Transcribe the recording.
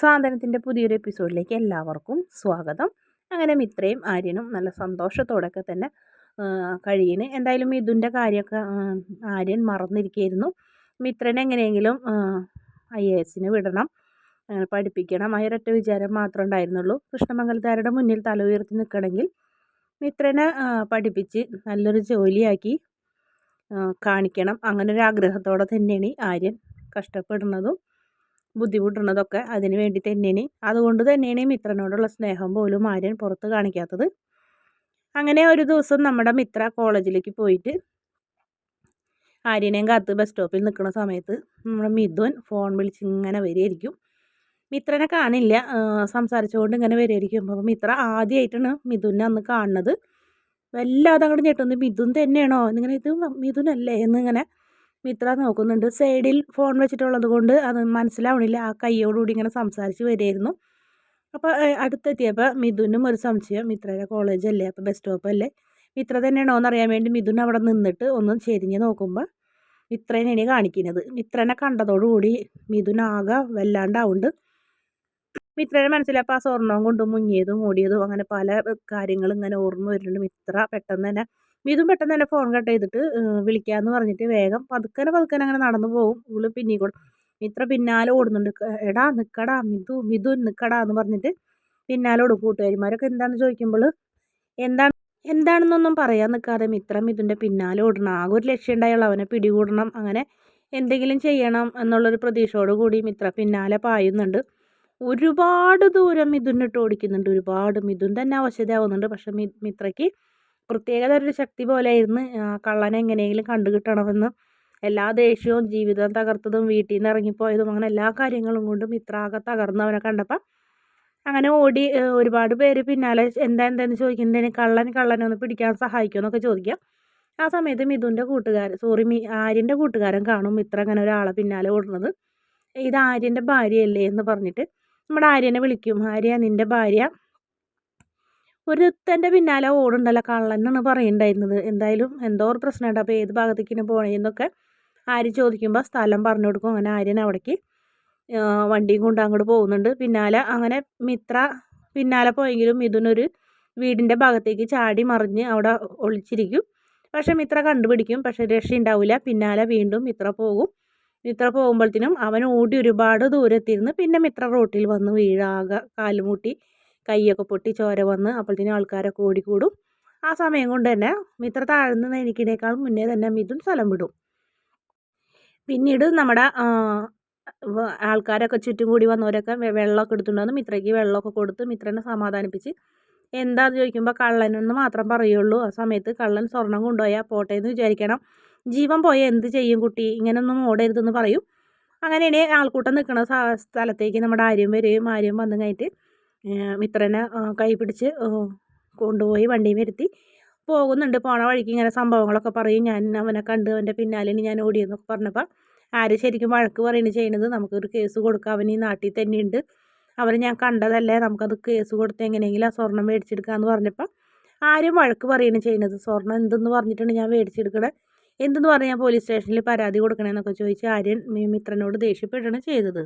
സ്വാതന്ത്ര്യത്തിന്റെ പുതിയൊരു എപ്പിസോഡിലേക്ക് എല്ലാവർക്കും സ്വാഗതം. അങ്ങനെ മിത്രയും ആര്യനും നല്ല സന്തോഷത്തോടൊക്കെ തന്നെ കഴിയുന്നു എന്തായാലും മിഥുന്റെ കാര്യമൊക്കെ ആര്യൻ മറന്നിരിക്കുകയായിരുന്നു മിത്രനെ എങ്ങനെയെങ്കിലും ഐ എ എസിന് വിടണം അങ്ങനെ പഠിപ്പിക്കണം. ആ വിചാരം മാത്രമേ ഉണ്ടായിരുന്നുള്ളൂ. കൃഷ്ണമംഗലത്താരുടെ മുന്നിൽ തല ഉയർത്തി നിൽക്കണമെങ്കിൽ മിത്രനെ പഠിപ്പിച്ച് നല്ലൊരു ജോലിയാക്കി കാണിക്കണം. അങ്ങനെ ഒരു ആഗ്രഹത്തോടെ തന്നെയാണ് ആര്യൻ കഷ്ടപ്പെടുന്നതും. ബുദ്ധിമുട്ടുന്നതൊക്കെ അതിന് വേണ്ടി തന്നെയാണ്. അതുകൊണ്ട് തന്നെയാണ് മിത്രനോടുള്ള സ്നേഹം പോലും ആര്യൻ പുറത്ത് കാണിക്കാത്തത്. അങ്ങനെ ഒരു ദിവസം നമ്മുടെ മിത്ര കോളേജിലേക്ക് പോയിട്ട് ആര്യനെയും കാത്ത് ബസ് സ്റ്റോപ്പിൽ നിൽക്കുന്ന സമയത്ത് നമ്മുടെ മിഥുൻ ഫോൺ വിളിച്ച് ഇങ്ങനെ വരികയായിരിക്കും മിത്രനെ കാണില്ല. സംസാരിച്ചുകൊണ്ട് ഇങ്ങനെ വരികയായിരിക്കും അപ്പം മിത്ര ആദ്യമായിട്ടാണ് മിഥുനെ അന്ന് കാണുന്നത്. വല്ലാതെ അങ്ങോട്ട് ഞെട്ടുന്നു. മിഥുൻ തന്നെയാണോ? എന്നിങ്ങനെ ഇത് മിഥുനല്ലേ എന്നിങ്ങനെ മിത്ര നോക്കുന്നുണ്ട്. സൈഡിൽ ഫോൺ വെച്ചിട്ടുള്ളത് കൊണ്ട് അത് മനസ്സിലാവണില്ല. ആ കൈയോടുകൂടി ഇങ്ങനെ സംസാരിച്ച് വരികയായിരുന്നു. അപ്പോൾ അടുത്തെത്തിയപ്പോൾ മിഥുനും ഒരു സംശയം. മിത്രയുടെ കോളേജല്ലേ അപ്പോൾ ബസ് സ്റ്റോപ്പല്ലേ മിത്ര തന്നെയാണോ എന്നറിയാൻ വേണ്ടി മിഥുൻ അവിടെ നിന്നിട്ട് ഒന്ന് ചെരിഞ്ഞ് നോക്കുമ്പോൾ മിത്രേനെയാണ് കാണിക്കുന്നത്. മിത്രനെ കണ്ടതോടുകൂടി മിഥുൻ ആകെ വല്ലാണ്ടാവുണ്ട് മിത്രനെ മനസ്സിലപ്പോൾ ആ സ്വർണവും കൊണ്ട് മുങ്ങിയതും ഓടിയതും അങ്ങനെ പല കാര്യങ്ങളും ഇങ്ങനെ ഓർമ്മ വരുന്നുണ്ട്. മിത്ര പെട്ടെന്ന് തന്നെ മിഥുൻ പെട്ടെന്ന് തന്നെ ഫോൺ കട്ട് ചെയ്തിട്ട് വിളിക്കാമെന്ന് പറഞ്ഞിട്ട് വേഗം പതുക്കനെ പതുക്കനെ അങ്ങനെ നടന്നു പോകും. ഇവൾ പിന്നെ കൂടെ ഇത്ര പിന്നാലെ ഓടുന്നുണ്ട്. എടാ നിക്കടാ മിഥു മിഥുൻ നിക്കടാ എന്ന് പറഞ്ഞിട്ട് പിന്നാലെ ഓടും. കൂട്ടുകാരിമാരൊക്കെ എന്താണെന്ന് ചോദിക്കുമ്പോൾ എന്താണ് എന്താണെന്നൊന്നും പറയാൻ നിൽക്കാതെ മിത്ര മിഥുന്റെ പിന്നാലെ ഓടണം. ആകെ ഒരു ലക്ഷ്യം ഉണ്ടായുള്ള അവനെ പിടികൂടണം. അങ്ങനെ എന്തെങ്കിലും ചെയ്യണം എന്നുള്ളൊരു പ്രതീക്ഷയോട് കൂടി മിത്ര പിന്നാലെ പായുന്നുണ്ട്. ഒരുപാട് ദൂരം മിഥുനിട്ട് ഓടിക്കുന്നുണ്ട്. ഒരുപാട് മിഥുൻ തന്നെ അവശതയാവുന്നുണ്ട്. പക്ഷെ മിത്രയ്ക്ക് പ്രത്യേകത ഒരു ശക്തി പോലെയായിരുന്നു. കള്ളനെ എങ്ങനെയെങ്കിലും കണ്ടുകിട്ടണമെന്ന് എല്ലാ ദേഷ്യവും ജീവിതം തകർത്തതും വീട്ടിൽ നിന്ന് ഇറങ്ങിപ്പോയതും അങ്ങനെ എല്ലാ കാര്യങ്ങളും കൊണ്ടും ഇത്ര ആകെ തകർന്നവനെ കണ്ടപ്പോൾ അങ്ങനെ ഓടി ഒരുപാട് പേര് പിന്നാലെ എന്താ എന്താന്ന് ചോദിക്കുന്നതിന് കള്ളൻ കള്ളനെ ഒന്ന് പിടിക്കാൻ സഹായിക്കുമെന്നൊക്കെ ചോദിക്കാം. ആ സമയത്ത് മിഥുന്റെ കൂട്ടുകാരൻ സോറി മി ആര്യന്റെ കൂട്ടുകാരൻ കാണും ഇത്ര അങ്ങനെ ഒരാളെ പിന്നാലെ ഓടുന്നത്. ഇത് ആര്യന്റെ ഭാര്യയല്ലേ? എന്ന് പറഞ്ഞിട്ട് നമ്മുടെ ആര്യനെ വിളിക്കും. ആര്യ നിന്റെ ഭാര്യ? ഒരുത്തന്റെ പിന്നാലെ ഓടുണ്ടല്ലോ കള്ളൻ എന്നാണ് പറയുന്നുണ്ടായിരുന്നത് എന്തായാലും എന്തോ ഒരു പ്രശ്നമുണ്ട്. അപ്പോൾ ഏത് ഭാഗത്തേക്കിന് പോകണമെന്നൊക്കെ ആര് ചോദിക്കുമ്പോൾ സ്ഥലം പറഞ്ഞു കൊടുക്കും. അങ്ങനെ ആര്യൻ അവിടേക്ക് വണ്ടിയും കൊണ്ട് അങ്ങോട്ട് പോകുന്നുണ്ട്. പിന്നാലെ അങ്ങനെ മിത്ര പിന്നാലെ പോയെങ്കിലും മിഥുനൊരു വീടിന്റെ ഭാഗത്തേക്ക് ചാടി മറിഞ്ഞ് അവിടെ ഒളിച്ചിരിക്കും. പക്ഷേ മിത്ര കണ്ടുപിടിക്കും. പക്ഷേ രക്ഷ ഉണ്ടാവില്ല പിന്നാലെ വീണ്ടും മിത്ര പോകും. മിത്ര പോകുമ്പോഴത്തേനും അവൻ ഓടി ഒരുപാട് ദൂരത്തിരുന്ന് പിന്നെ മിത്ര റോട്ടിൽ വന്ന് വീഴാകെ കാലുമുട്ടി കൈയൊക്കെ പൊട്ടി ചോര വന്ന് അപ്പോഴത്തേനും ആൾക്കാരൊക്കെ ഓടിക്കൂടും. ആ സമയം കൊണ്ട് തന്നെ മിത്ര താഴ്ന്ന എനിക്കിനേക്കാൾ മുന്നേ തന്നെ മിഥുൻ സ്ഥലം വിടും. പിന്നീട് നമ്മുടെ ആൾക്കാരൊക്കെ ചുറ്റും കൂടി വന്നവരൊക്കെ വെള്ളമൊക്കെ എടുത്തുകൊണ്ട് മിത്രയ്ക്ക് വെള്ളമൊക്കെ കൊടുത്ത് മിത്രനെ സമാധാനിപ്പിച്ച് എന്താന്ന് ചോദിക്കുമ്പോൾ കള്ളനെന്ന് മാത്രം പറയുള്ളൂ. ആ സമയത്ത് കള്ളൻ സ്വർണം കൊണ്ടുപോയാൽ പോട്ടെ എന്ന് വിചാരിക്കണം. ജീവൻ പോയാൽ എന്ത് ചെയ്യും കുട്ടി? ഇങ്ങനൊന്നും ഓടരുതെന്ന് പറയും. അങ്ങനെയാണ് ആൾക്കൂട്ടം നിൽക്കുന്ന സ്ഥലത്തേക്ക് നമ്മുടെ ആര്യം വരികയും ആര്യം വന്നു കഴിഞ്ഞിട്ട് മിത്രനെ കൈ പിടിച്ച് കൊണ്ടുപോയി വണ്ടിയിൽ വരുത്തി. പോകുന്നുണ്ട്. പോണ വഴിക്ക് ഇങ്ങനെ സംഭവങ്ങളൊക്കെ പറയും. ഞാൻ അവനെ കണ്ട് അവന്റെ പിന്നാലെ ഞാൻ ഓടിയെന്നൊക്കെ പറഞ്ഞപ്പോൾ ആര് ശരിക്കും വഴക്ക് പറയുന്നത് ചെയ്യുന്നത് നമുക്കൊരു കേസ് കൊടുക്കാം. അവൻ ഈ നാട്ടിൽ തന്നെയുണ്ട്. അവരെ ഞാൻ കണ്ടതല്ലേ? നമുക്കത് കേസ് കൊടുത്ത് എങ്ങനെയെങ്കിലും ആ സ്വർണം മേടിച്ചെടുക്കാമെന്ന് പറഞ്ഞപ്പോൾ ആരും വഴക്ക് പറയുന്നത് ചെയ്യുന്നത് സ്വർണം എന്തെന്ന് പറഞ്ഞിട്ടാണ് ഞാൻ മേടിച്ചെടുക്കണേ? എന്തെന്ന് പറഞ്ഞാൽ പോലീസ് സ്റ്റേഷനിൽ പരാതി കൊടുക്കണമെന്നൊക്കെ ചോദിച്ച് ആര്യൻ മിത്രനോട് ദേഷ്യപ്പെടുകയാണ് ചെയ്തത്.